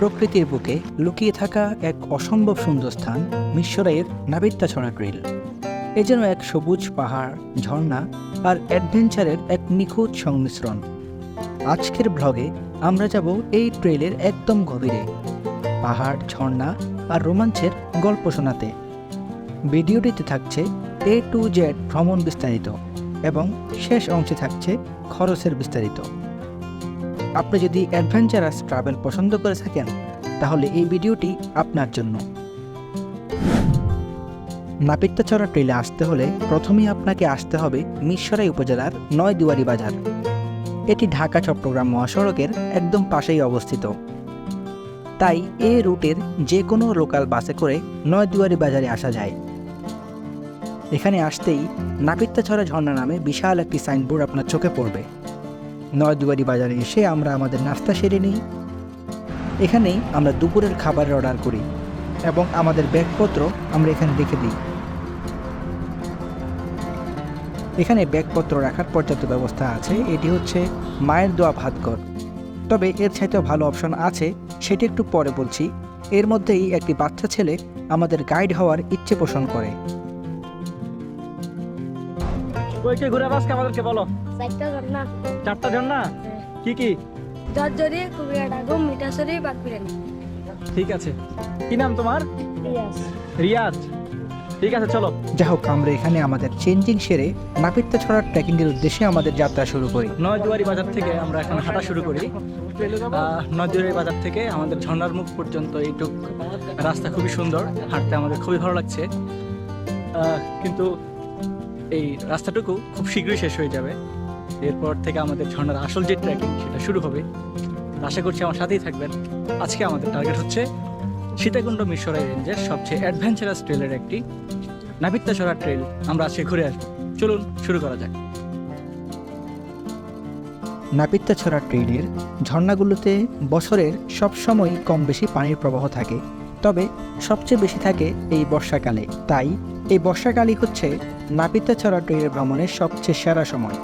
প্রকৃতির বুকে লুকিয়ে থাকা এক অসম্ভব সুন্দর স্থান, মিশরের নাবিত্যাছড়া ট্রেল এ যেন এক সবুজ পাহাড়, ঝর্ণা আর অ্যাডভেঞ্চারের এক নিখুঁত সংমিশ্রণ। আজকের ব্লগে আমরা যাব এই ট্রেলের একদম গভীরে, পাহাড়, ঝর্ণা আর রোমাঞ্চের গল্প শোনাতে। ভিডিওটিতে থাকছে এ টু জেড ভ্রমণ বিস্তারিত এবং শেষ অংশে থাকছে খরচের বিস্তারিত। আপনি যদি অ্যাডভেঞ্চারাস ট্রাভেল পছন্দ করে থাকেন, তাহলে এই ভিডিওটি আপনার জন্য। নাপিত্তাচড়া ট্রেলে আসতে হলে প্রথমেই আপনাকে আসতে হবে মিরসরাই উপজেলার নয় দুয়ারি বাজার। এটি ঢাকা, চট্টগ্রাম মহাসড়কের একদম পাশেই অবস্থিত। তাই এ রুটের যে কোনো লোকাল বাসে করে নয় দুয়ারি বাজারে আসা যায়। এখানে আসতেই নাপিত্তাছড়া ঝর্ণা নামে বিশাল একটি সাইনবোর্ড আপনার চোখে পড়বে। নয় দুয়ারি বাজারে এসে আমরা আমাদের নাস্তা সেরে নিই। এখানেই আমরা দুপুরের খাবারের অর্ডার করি এবং আমাদের ব্যাগপত্র আমরা এখানে রেখে দিই। এখানে ব্যাগপত্র রাখার পর্যাপ্ত ব্যবস্থা আছে, এটি হচ্ছে মায়ের দোয়া ভাতঘর। তবে এর চাইতেও ভালো অপশন আছে, সেটি একটু পরে বলছি। এর মধ্যেই একটি বাচ্চা ছেলে আমাদের গাইড হওয়ার ইচ্ছে পোষণ করে। আমাদেরকে বলো। চারটা ঘটনা চারটা জন না কি কি জর্জরি কুবিয়াটা গম মিঠাসরি বাকবিরানি ঠিক আছে কি নাম তোমার ইয়াস রিয়াজ ঠিক আছে চলো যাই হোক আমরা এখানে আমাদের চেঞ্জিং সেরে নাপিত্তা ছড়ার ট্রেকিংয়ের উদ্দেশ্যে আমাদের যাত্রা শুরু করি। নয়দুয়ারি বাজার থেকে আমরা এখন হাঁটা শুরু করি। আহ, নয়দুয়ারি বাজার থেকে আমাদের ঝর্ণার মুখ পর্যন্ত এইটুক রাস্তা খুবই সুন্দর হাঁটতে আমাদের খুবই ভালো লাগছে। আহ, কিন্তু এই রাস্তাটুকু খুব শীঘ্রই শেষ হয়ে যাবে। এরপর থেকে আমাদের ঝর্ণার আসল যে ট্রেকিং সেটা শুরু হবে। আশা করছি আমার সাথেই থাকবেন। আজকে আমাদের টার্গেট হচ্ছে সীতাকুণ্ড মিশরাই রেঞ্জের সবচেয়ে অ্যাডভেঞ্চারাস ট্রেলের একটি নাবিত্যাছড়া ট্রেল আমরা আজকে ঘুরে আসব। চলুন, শুরু করা যাক। নাপিত্তা ছড়া ট্রেলের ঝর্ণাগুলোতে বছরের সবসময় কম বেশি পানির প্রবাহ থাকে। তবে সবচেয়ে বেশি থাকে এই বর্ষাকালে। তাই এই বর্ষাকালই হচ্ছে নাপিত্তা ছড়া ট্রেলের ভ্রমণের সবচেয়ে সেরা সময়।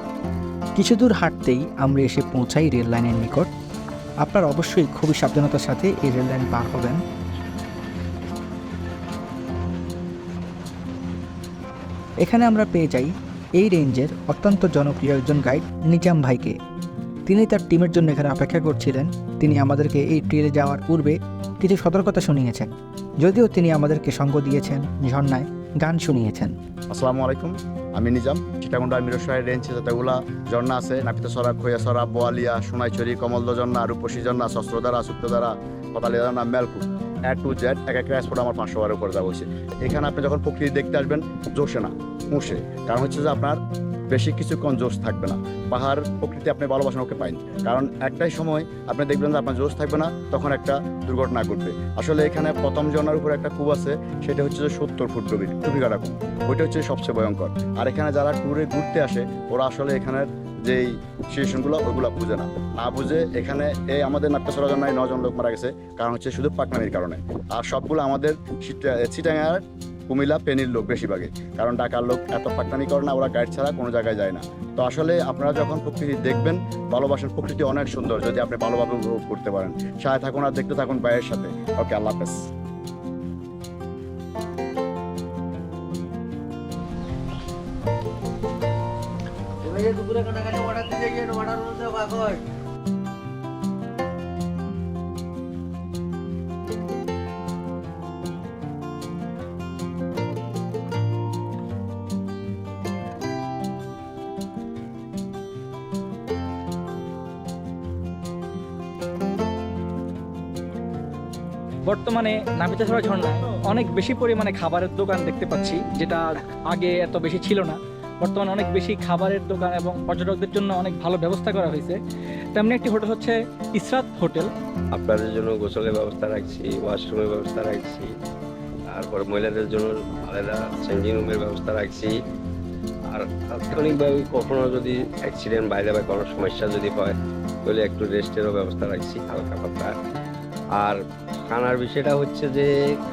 কিছু দূর হাঁটতেই আমরা এসে পৌঁছাই রেল লাইনের নিকট। আপনার অবশ্যই খুবই সাবধানতার সাথে এই রেল লাইন পার হবেন। এখানে আমরা পেয়ে যাই এই রেঞ্জের অত্যন্ত জনপ্রিয় একজন গাইড, নিজাম ভাইকে। তিনি তার টিমের জন্য এখানে অপেক্ষা করছিলেন। তিনি আমাদেরকে এই ট্রেলে যাওয়ার পূর্বে কিছু সতর্কতা শুনিয়েছেন। যদিও তিনি আমাদেরকে সঙ্গ দিয়েছেন, ঝর্ণায় গান শুনিয়েছেন। আসসালামু আলাইকুম। আমি নিজাম। চিটাগুন্ডা মিরসরাই রেঞ্জে যতগুলা ঝর্ণা আছে নাপিতসরা খৈয়াসরা বোয়ালিয়া সোনাইছড়ি কমলদ ঝর্ণা, রূপসী ঝর্ণা শস্ত্রধারা সুপ্তধারা, পতালি ঝর্ণা মেলকু এ টু জেড, এক একটা স্পট আমার পাঁচশো বারের উপরে হয়েছে এখানে আপনি যখন প্রকৃতি দেখতে আসবেন, জোশে না মুশে কারণ হচ্ছে যে আপনার বেশি কিছুক্ষণ জোশ থাকবে না। পাহাড় প্রকৃতি আপনি ভালোবাসেন ওকে পাইন। কারণ একটাই সময় আপনি দেখবেন যে আপনার জোশ থাকবে না, তখন একটা দুর্ঘটনা ঘটবে। আসলে এখানে প্রথম ঝর্ণার উপর একটা কূপ আছে, সেটা হচ্ছে যে সত্তর ফুট গভীর খুবই কাটা কূপ। ওইটা হচ্ছে সবচেয়ে ভয়ঙ্কর। আর এখানে যারা ট্যুরে ঘুরতে আসে, ওরা আসলে এখানের যেই সিচুয়েশনগুলো ওইগুলো বুঝে না। না বুঝে এখানে এই আমাদের নাট্যসরা জন্য নজন লোক মারা গেছে, কারণ হচ্ছে শুধু পাকনামির কারণে। আর সবগুলো আমাদের চিটাঙ্গার কুমিল্লা পেনির লোক বেশিরভাগে কারণ ঢাকার লোক এত পাকনামি করে না, ওরা গাইড ছাড়া কোনো জায়গায় যায় না। তো আসলে আপনারা যখন প্রকৃতি দেখবেন ভালোবাসেন প্রকৃতি অনেক সুন্দর, যদি আপনি ভালোভাবে উপভোগ করতে পারেন। সাথে থাকুন আর দেখতে থাকুন বাইরের সাথে। ওকে, আল্লাহ হাফেজ। বর্তমানে নাবিতাছড়া ঝর্ণায় অনেক বেশি পরিমাণে খাবারের দোকান দেখতে পাচ্ছি, যেটা আগে এত বেশি ছিল না। বর্তমানে অনেক বেশি খাবারের দোকান এবং পর্যটকদের জন্য অনেক ভালো ব্যবস্থা করা হয়েছে। তেমনি একটি হোটেল হচ্ছে ইসরাত হোটেল। আপনাদের জন্য গোসলের ব্যবস্থা রাখছি, ওয়াশরুমের ব্যবস্থা রাখছি, তারপর মহিলাদের জন্য আলাদা চেঞ্জিং রুমের ব্যবস্থা রাখছি। আর তাৎক্ষণিকভাবে কখনো যদি অ্যাক্সিডেন্ট বাইরে বা কোনো সমস্যা যদি হয়, তাহলে একটু রেস্টেরও ব্যবস্থা রাখছি হালকা পাতলা। আর খানার বিষয়টা হচ্ছে যে,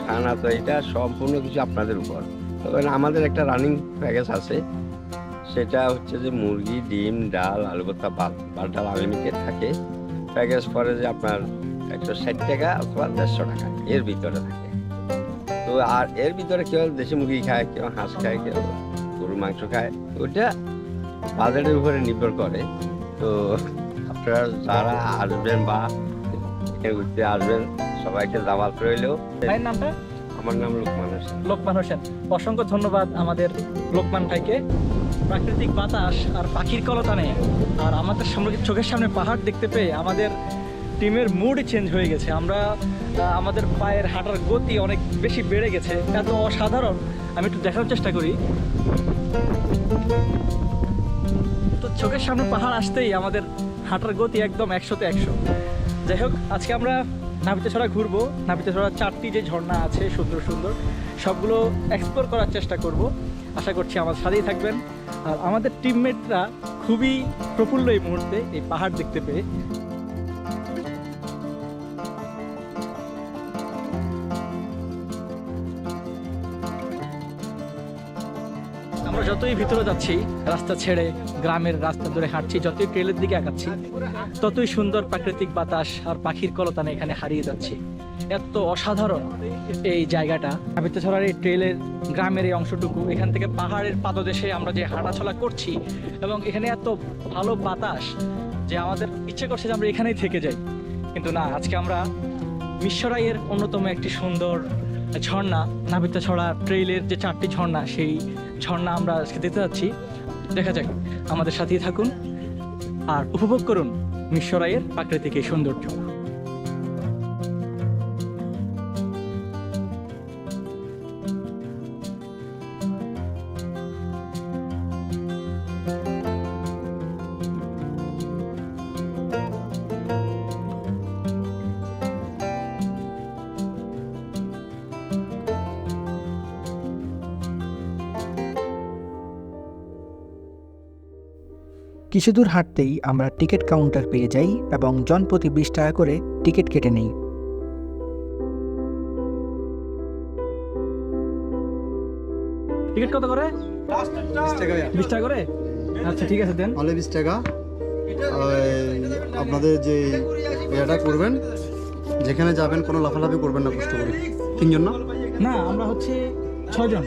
খানা তো এটা সম্পূর্ণ কিছু আপনাদের উপর। তবে আমাদের একটা রানিং প্যাকেজ আছে। সেটা হচ্ছে যে, মুরগি, ডিম, ডাল, আলু ভর্তা ভাত ভাত ডাল আনলিমিটেড থাকে। প্যাকেজ পরে যে আপনার একশো ষাট টাকা অথবা দেড়শো টাকা, এর ভিতরে থাকে। তো আর এর ভিতরে কেউ দেশি মুরগি খায়, কেউ হাঁস খায়, কেউ গরুর মাংস খায়, ওইটা বাজারের উপরে নির্ভর করে। তো আপনারা যারা আসবেন বা ঘুরতে আসবেন সবাইকে দাওয়াত রইলেও ভাইয়ের নামটা? আমার নাম লোকমান হোসেন। লোকমান হোসেন। অসংখ্য ধন্যবাদ আমাদের লোকমান ভাইকে। প্রাকৃতিক বাতাস আর পাখির কলতানে আর আমাদের চোখের সামনে পাহাড় দেখতে পেয়ে আমাদের টিমের মুডই চেঞ্জ হয়ে গেছে। আমরা আমাদের পায়ের হাঁটার গতি অনেক বেশি বেড়ে গেছে। এত অসাধারণ। আমি একটু দেখার চেষ্টা করি। তো চোখের সামনে পাহাড় আসতেই আমাদের হাঁটার গতি একদম একশোতে একশো। যাই হোক আজকে আমরা নাবিতেছড়া ঘুরবো নাবিতেছড়া চারটি যে ঝর্ণা আছে, সুন্দর সুন্দর, সবগুলো এক্সপ্লোর করার চেষ্টা করব। আশা করছি আমার সাথেই থাকবেন। আর আমাদের টিমমেটরা খুবই প্রফুল্ল এই মুহূর্তে এই পাহাড় দেখতে পেয়ে। যতই ভিতরে যাচ্ছি, রাস্তা ছেড়ে গ্রামের রাস্তা ধরে হাঁটছি, যতই ট্রেলের দিকে আগাচ্ছি, ততই সুন্দর প্রাকৃতিক বাতাস আর পাখির কলতানে এখানে হারিয়ে যাচ্ছি। এত অসাধারণ এই জায়গাটা। আবিতে ছড়ার এই ট্রেলের গ্রামের এই অংশটুকু, এখান থেকে পাহাড়ের পাদদেশে আমরা যে হাঁটাচলা করছি এবং এখানে এত ভালো বাতাস যে আমাদের ইচ্ছে করছে যে আমরা এখানেই থেকে যাই। কিন্তু না, আজকে আমরা মিশ্বরাইয়ের অন্যতম একটি সুন্দর ঝর্ণা নাবিতা ছড়া ট্রেইলের যে চারটি ঝর্ণা, সেই ঝর্ণা আমরা আজকে দিতে যাচ্ছি। দেখা যাক, আমাদের সাথেই থাকুন আর উপভোগ করুন মিশ্বরাইয়ের প্রাকৃতিক এই সৌন্দর্য। কিছু দূর হাঁটতেই আমরা টিকিট কাউন্টার পেয়ে যাই এবং জনপ্রতি বিশ টাকা করে টিকিট কেটে নেই। টিকিট কত করে? বিশ টাকা। করে? আচ্ছা ঠিক আছে দেন। অনলি বিশ টাকা। আপনাদের যে ইয়েটা করবেন যেখানে যাবেন কোনো লাফালাফি করবেন না কষ্ট করে। তিনজন না? না আমরা হচ্ছে ছয়জন।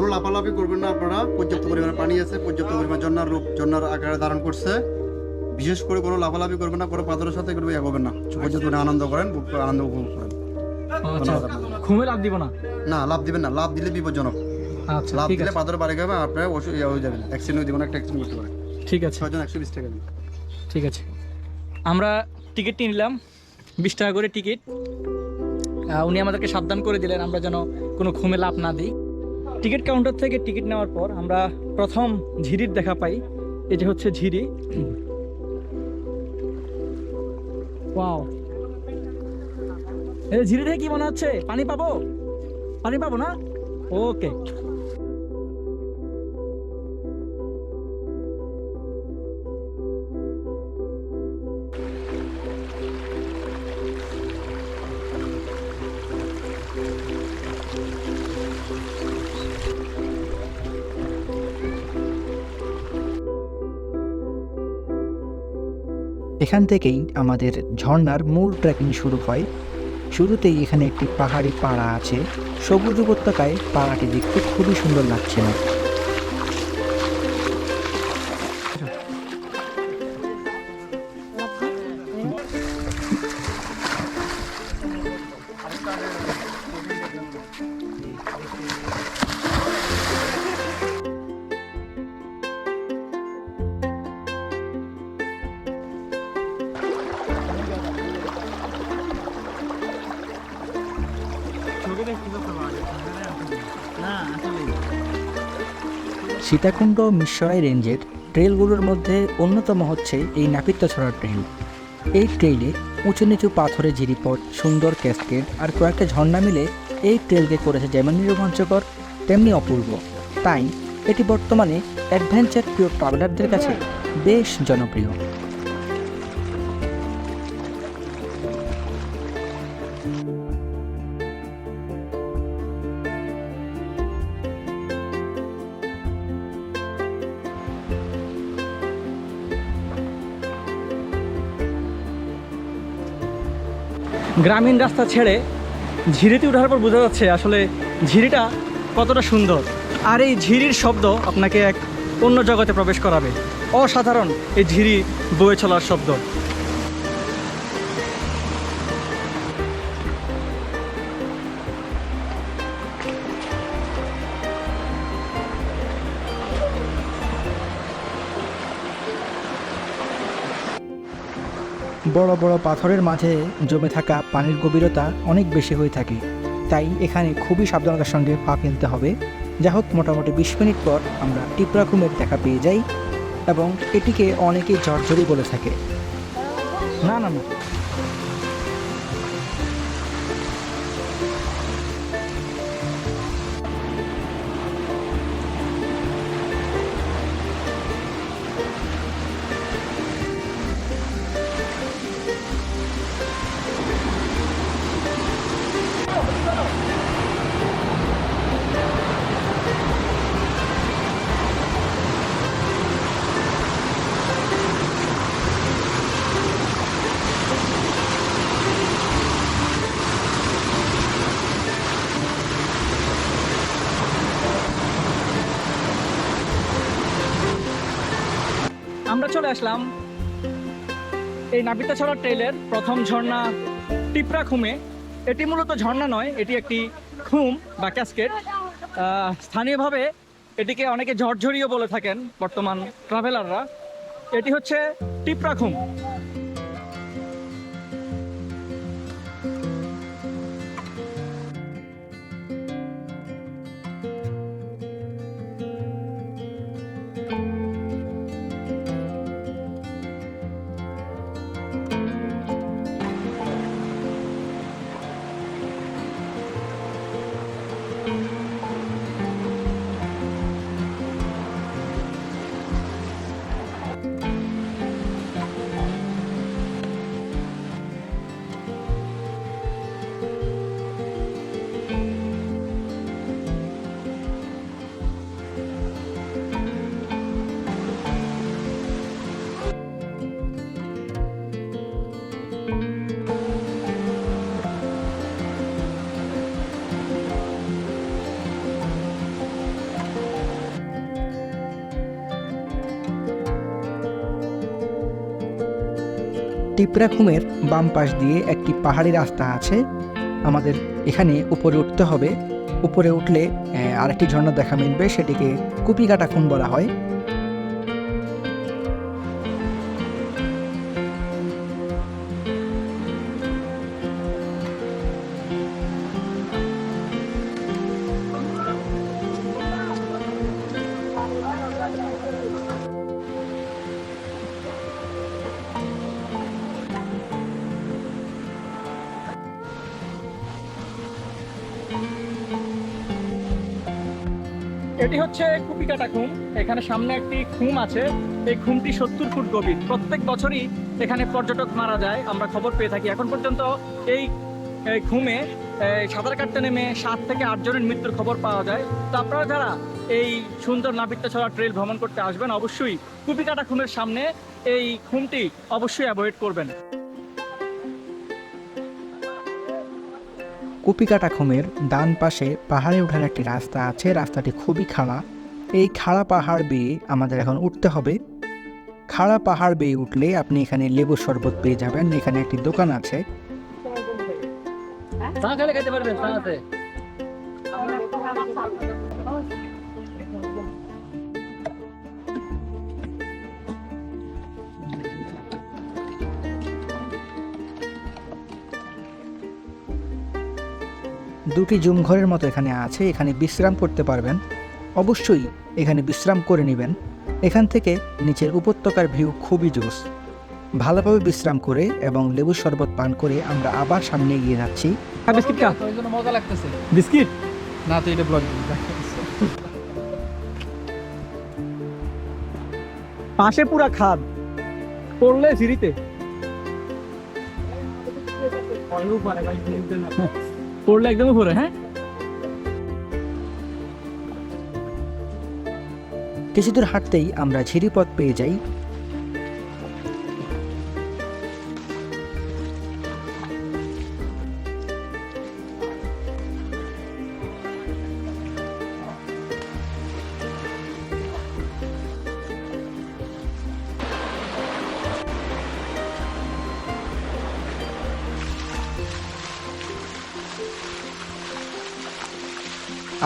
কোনো লাফালাফি করবেন না আপনারা। পর্যাপ্ত পরিমাণে পানি আছে পর্যাপ্ত পরিমাণ জন্নার রূপ জন্নার আকারে ধারণ করছে। বিশেষ করে কোনো লাফালাফি করবেন না কোনো পাথরের সাথে কোনো ইয়ে করবেন না। পর্যাপ্ত আনন্দ করেন আনন্দ উপভোগ করেন। আচ্ছা ঘুমে লাভ দিব না? না লাভ দিবেন না লাভ দিলে বিপজ্জনক। আচ্ছা লাভ দিলে পাথর বাড়ি খাবে আপনার ওষুধ ইয়ে হয়ে যাবেন অ্যাক্সিডেন্ট দিব না একটা অ্যাক্সিডেন্ট করতে পারে। ঠিক আছে। ছয়জন একশো বিশ টাকা ঠিক আছে। আমরা টিকিটটি নিলাম বিশ টাকা করে টিকিট উনি আমাদেরকে সাবধান করে দিলেন আমরা যেন কোনো ঘুমে লাভ না দিই। টিকিট কাউন্টার থেকে টিকিট নেওয়ার পর আমরা প্রথম ঝিরির দেখা পাই। এই যে হচ্ছে ঝিরি। ওয়াও। এই ঝিরি থেকে কি মনে হচ্ছে? পানি পাবো? পানি পাবো না? ওকে। এখান থেকেই আমাদের ঝর্নার মূল ট্রেকিং শুরু হয়। শুরুতেই এখানে একটি পাহাড়ি পাড়া আছে। সবুজ উপত্যকায় পাড়াটি দেখতে খুবই সুন্দর লাগছিল সীতাকুণ্ড মিশ্বরাই রেঞ্জের ট্রেলগুলোর মধ্যে অন্যতম হচ্ছে এই নাপিত্যছড়া ট্রেন এই ট্রেইলে উঁচু নিচু পাথরে ঝিরিপথ, সুন্দর ক্যাসকেট আর কয়েকটা ঝর্ণা মিলে এই ট্রেলকে করেছে যেমনই রোমাঞ্চকর তেমনি অপূর্ব। তাই এটি বর্তমানে অ্যাডভেঞ্চার প্রিয় ট্রাভেলারদের কাছে বেশ জনপ্রিয়। গ্রামীণ রাস্তা ছেড়ে ঝিরিতে ওঠার পর বোঝা যাচ্ছে আসলে ঝিরিটা কতটা সুন্দর। আর এই ঝিরির শব্দ আপনাকে এক অন্য জগতে প্রবেশ করাবে। অসাধারণ এই ঝিরি বয়ে চলার শব্দ। বড় বড় পাথরের মাঝে জমে থাকা পানির গভীরতা অনেক বেশি হয়ে থাকে। তাই এখানে খুবই সাবধানতার সঙ্গে পা ফেলতে হবে। যা হোক, মোটামুটি বিশ মিনিট পর আমরা টিপরা কুমের দেখা পেয়ে যাই এবং এটিকে অনেকেই ঝরঝরি বলে থাকে। না না না। আমরা চলে আসলাম এই নাবিতাছড়া ট্রেলের প্রথম ঝর্ণা টিপরা খুমে। এটি মূলত ঝর্ণা নয়, এটি একটি খুম বা ক্যাসকেট স্থানীয়ভাবে এটিকে অনেকে ঝরঝরিও বলে থাকেন বর্তমান ট্রাভেলাররা এটি হচ্ছে টিপরা খুম। টিপরাখুমের বাম পাশ দিয়ে একটি পাহাড়ি রাস্তা আছে। আমাদের এখানে উপরে উঠতে হবে। উপরে উঠলে আরেকটি ঝর্ণা দেখা মিলবে, সেটিকে কুপিকাটা খুন বলা হয়। হচ্ছে কুপিকাটা খুম এখানে সামনে একটি খুম আছে। এই খুমটি সত্তর ফুট গভীর। প্রত্যেক বছরই এখানে পর্যটক মারা যায়। আমরা খবর পেয়ে থাকি। এখন পর্যন্ত এই খুমে সাঁতার কাটতে নেমে সাত থেকে আট জনের মৃত্যুর খবর পাওয়া যায়। তো আপনারা যারা এই সুন্দর নাবিকটা ছড়া ট্রেল ভ্রমণ করতে আসবেন, অবশ্যই কুপিকাটা খুমের সামনে এই খুমটি অবশ্যই অ্যাভয়েড করবেন। কুপিকাটা খুমের ডান পাশে পাহাড়ে ওঠার একটি রাস্তা আছে রাস্তাটি খুবই খাড়া। এই খাড়া পাহাড় বেয়ে আমাদের এখন উঠতে হবে। খাড়া পাহাড় বেয়ে উঠলে আপনি এখানে লেবু শরবত পেয়ে যাবেন এখানে একটি দোকান আছে। চা খেতে পারবেন দুটি জুম ঘরের মতো এখানে আছে এখানে বিশ্রাম করতে পারবেন। অবশ্যই এখানে বিশ্রাম করে নেবেন। এখান থেকে নিচের উপত্যকার ভিউ খুবই জোস। ভালোভাবে বিশ্রাম করে এবং লেবুর শরবত পান করে আমরা আবার সামনে এগিয়ে যাচ্ছি। বিস্কিট খা। ওই জন্য মজা লাগতেছে বিস্কিট? না তো এটা ব্লগ পাশে পুরা খাদ। পড়লে সিঁড়িতে। পড়লে একদম উপরে হ্যাঁ? কিছু দূর হাঁটতেই আমরা ঝিরিপথ পেয়ে যাই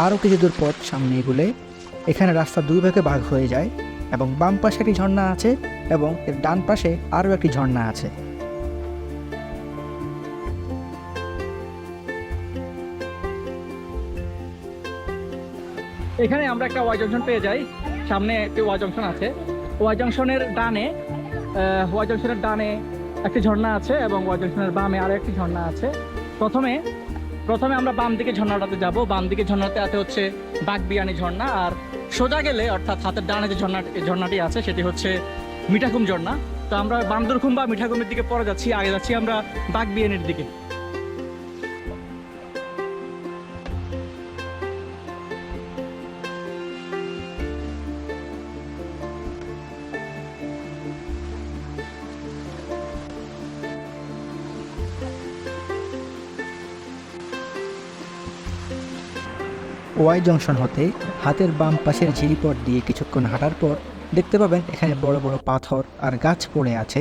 আরও কিছু দূর পথ সামনে এগুলে। এখানে রাস্তা দুই ভাগে ভাগ হয়ে যায় এবং বাম পাশে একটি ঝর্ণা আছে এবং এর ডান পাশে আরও একটি ঝর্ণা আছে। এখানে আমরা একটা ওয়াই জংশন পেয়ে যাই। সামনে একটি ওয়াই জংশন আছে। ওয়াই জংশনের ডানে ওয়াই জংশনের ডানে একটি ঝর্ণা আছে এবং ওয়াই জংশনের বামে আরও একটি ঝর্ণা আছে। প্রথমে প্রথমে আমরা বাম দিকে ঝর্ণাটাতে যাব। বাম দিকে ঝর্ণাতে আছে হচ্ছে বাগবিয়ানি ঝর্ণা। আর সোজা গেলে, অর্থাৎ হাতের ডানে যে ঝর্ণা ঝর্ণাটি আছে, সেটি হচ্ছে মিঠাকুম ঝর্ণা। তো আমরা বান্দরখুম বা মিঠাকুমের দিকে পরে যাচ্ছি, আগে যাচ্ছি আমরা বাগবিয়ানির দিকে। ওয়াই জংশন হতে হাতের বাম পাশের ঝিরিপথ দিয়ে কিছুক্ষণ হাঁটার পর দেখতে পাবেন এখানে বড় বড় পাথর আর গাছ পড়ে আছে।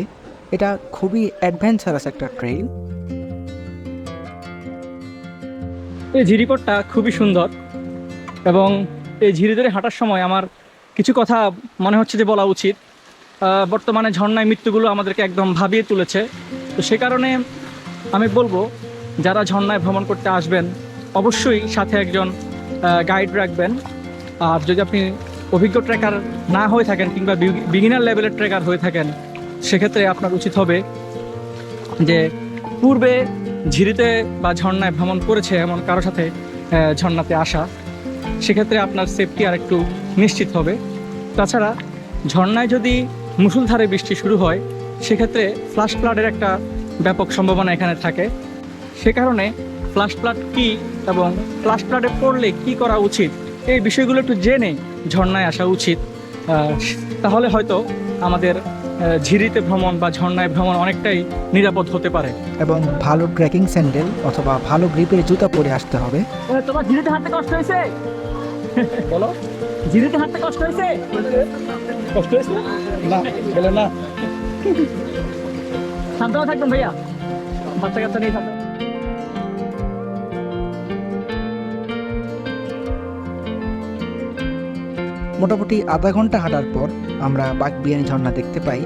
এটা খুবই অ্যাডভেঞ্চারাস একটা ট্রেইল এই ঝিরিপথটা খুবই সুন্দর এবং এই ঝিরি ধরে হাঁটার সময় আমার কিছু কথা মনে হচ্ছে যে বলা উচিত। বর্তমানে ঝর্ণায় মৃত্যুগুলো আমাদেরকে একদম ভাবিয়ে তুলেছে। তো সে কারণে আমি বলব, যারা ঝর্ণায় ভ্রমণ করতে আসবেন, অবশ্যই সাথে একজন গাইড রাখবেন। আর যদি আপনি অভিজ্ঞ ট্রেকার না হয়ে থাকেন কিংবা বিগিনার লেভেলের ট্রেকার হয়ে থাকেন, সেক্ষেত্রে আপনার উচিত হবে যে পূর্বে ঝিরিতে বা ঝর্ণায় ভ্রমণ করেছে এমন কারও সাথে ঝর্ণাতে আসা, সেক্ষেত্রে আপনার সেফটি আর একটু নিশ্চিত হবে। তাছাড়া ঝর্ণায় যদি মুসুলধারে বৃষ্টি শুরু হয়, সেক্ষেত্রে ফ্লাশ ফ্লাডের একটা ব্যাপক সম্ভাবনা এখানে থাকে। সে কারণে ফ্লাশ ফ্লাড কী এবং ফ্লাশ ফ্লাডে পড়লে কি করা উচিত? এই বিষয়গুলো একটু জেনে ঝর্ণায় আসা উচিত। তাহলে হয়তো আমাদের ঝিরিতে ভ্রমণ বা ঝর্ণায় ভ্রমণ অনেকটাই নিরাপদ হতে পারে। এবং ভালো ট্রেকিং স্যান্ডেল অথবা ভালো গ্রিপের জুতা পরে আসতে হবে। তোমার ঝিরিতে হাঁটতে কষ্ট হয়েছে? বলো। ঝিরিতে হাঁটতে কষ্ট হয়েছে? কষ্ট হয়েছে? না বলে না। সাবধানে থাকবেন ভাইয়া। বাচ্চা কাচ্চা নিয়ে সাবধানে মোটামুটি আধা ঘণ্টা হাঁটার পর আমরা বাগবিয়ানি ঝর্ণা দেখতে পাই।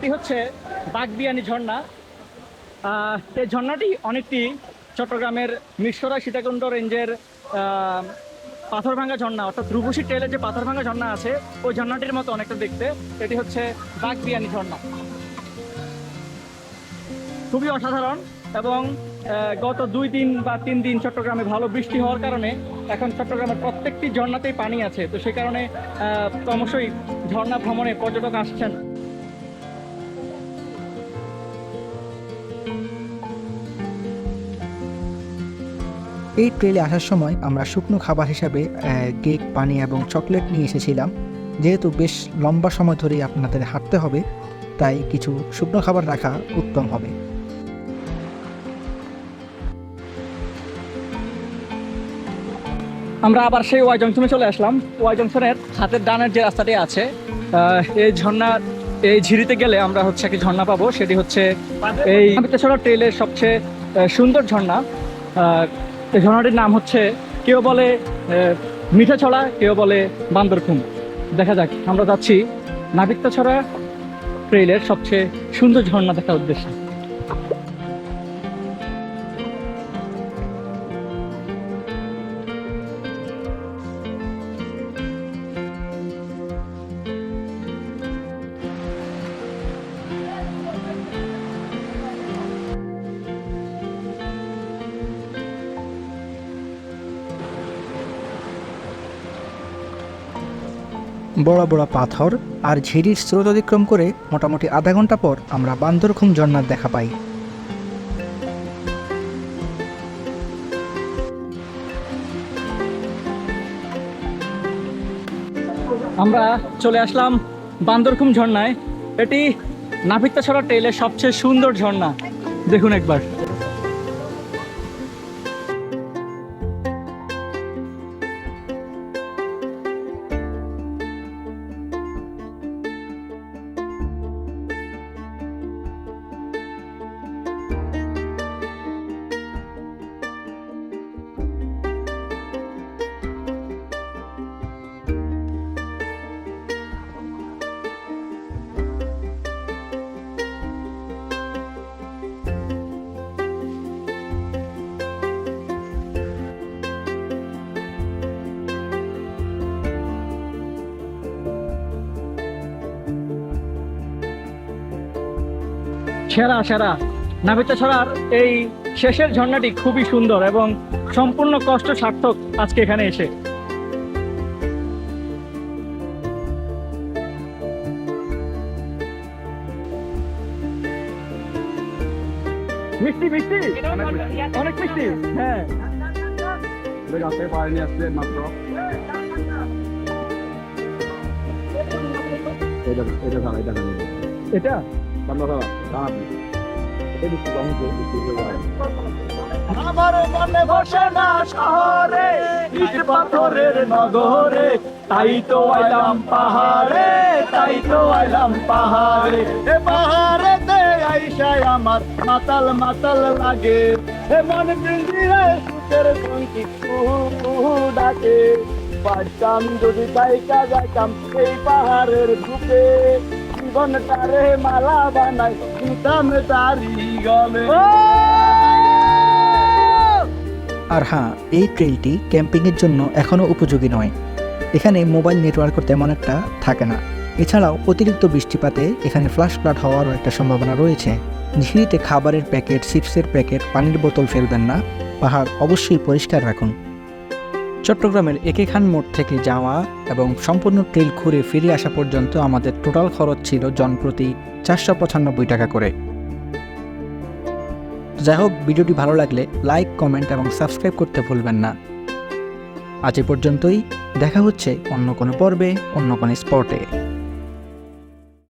এটি হচ্ছে বাগবিয়ানি ঝর্ণা। এই ঝর্ণাটি অনেকটি চট্টগ্রামের মিশরা সীতাকুণ্ড রেঞ্জের পাথরভাঙ্গা ঝর্ণা, অর্থাৎ রূপসী ট্রেলের যে পাথরভাঙ্গা ঝর্ণা আছে, ওই ঝর্ণাটির মতো অনেকটা দেখতে। এটি হচ্ছে বাগবিয়ানি ঝর্ণা। খুবই অসাধারণ এবং গত দুই দিন বা তিন দিন চট্টগ্রামে ভালো বৃষ্টি হওয়ার কারণে এখন চট্টগ্রামের প্রত্যেকটি ঝর্ণাতেই পানি আছে। তো সে কারণে ক্রমশই ঝর্ণা ভ্রমণে পর্যটক আসছেন। এই ট্রেলে আসার সময় আমরা শুকনো খাবার হিসাবে কেক পানি এবং চকলেট নিয়ে এসেছিলাম। যেহেতু বেশ লম্বা সময় ধরে আপনাদের হাঁটতে হবে তাই কিছু শুকনো খাবার রাখা উত্তম হবে। আমরা আবার সেই ওয়াই জংশনে চলে আসলাম। ওয়াই জংশনের হাতের ডানের যে রাস্তাটি আছে আহ, এই ঝর্ণার এই ঝিরিতে গেলে আমরা হচ্ছে একটি ঝর্ণা পাবো। সেটি হচ্ছে এই ছড়া ট্রেলের সবচেয়ে আহ, সুন্দর ঝর্ণা। আহ, এই ঝর্ণাটির নাম হচ্ছে, কেউ বলে মিঠা ছড়া, কেউ বলে বান্দরকুম দেখা যাক, আমরা যাচ্ছি নাবিকতা ছড়া ট্রেইলের সবচেয়ে সুন্দর ঝর্ণা দেখার উদ্দেশ্যে। বড় বড় পাথর আর ঝিরির স্রোত অতিক্রম করে মোটামুটি আধা ঘণ্টা পর আমরা বান্দরখুম ঝর্নার দেখা পাই। আমরা চলে আসলাম বান্দরখুম ঝর্ণায়। এটি নাপিত্তাছড়া টেলের সবচেয়ে সুন্দর ঝর্ণা। দেখুন একবার। সেরা সেরা। নাভিত্যাছড়ার এই শেষের ঝর্ণাটি খুবই সুন্দর এবং সম্পূর্ণ কষ্ট সার্থক আজকে এখানে এসে। মিষ্টি মিষ্টি? অনেক মিষ্টি। হ্যাঁ। এটা এটা? আমার মনে বসে না শহরে ইট পাথরের নগরে তাই তো আইলাম পাহাড়ে তাই তো আইলাম পাহাড়ে এ পাহাড়েতে আইসায় আমার মাতাল মাতাল লাগে এ মন বিন্দিরে সুখের পঙ্কি কুহু ডাকে পারতাম যদি বাইকা যাইতাম এই পাহাড়ের বুকে জীবনটারে মালা বানাই দিতাম তারি গলে। আর হ্যাঁ এই ট্রেলটি ক্যাম্পিংয়ের জন্য এখনও উপযোগী নয়। এখানে মোবাইল নেটওয়ার্ক তেমন একটা থাকে না। এছাড়াও অতিরিক্ত বৃষ্টিপাতে এখানে ফ্লাশ ফ্লাড হওয়ারও একটা সম্ভাবনা রয়েছে। ঝিরিতে খাবারের প্যাকেট চিপসের প্যাকেট পানির বোতল ফেলবেন না। পাহাড় অবশ্যই পরিষ্কার রাখুন। চট্টগ্রামের একে খান মোড় থেকে যাওয়া এবং সম্পূর্ণ ট্রেল ঘুরে ফিরে আসা পর্যন্ত আমাদের টোটাল খরচ ছিল জনপ্রতি চারশো পঁচানব্বই টাকা করে। যাই হোক, ভিডিওটি ভালো লাগলে লাইক, কমেন্ট এবং সাবস্ক্রাইব করতে ভুলবেন না। আজ এ পর্যন্তই। দেখা হচ্ছে অন্য কোনো পর্বে, অন্য কোনো স্পটে।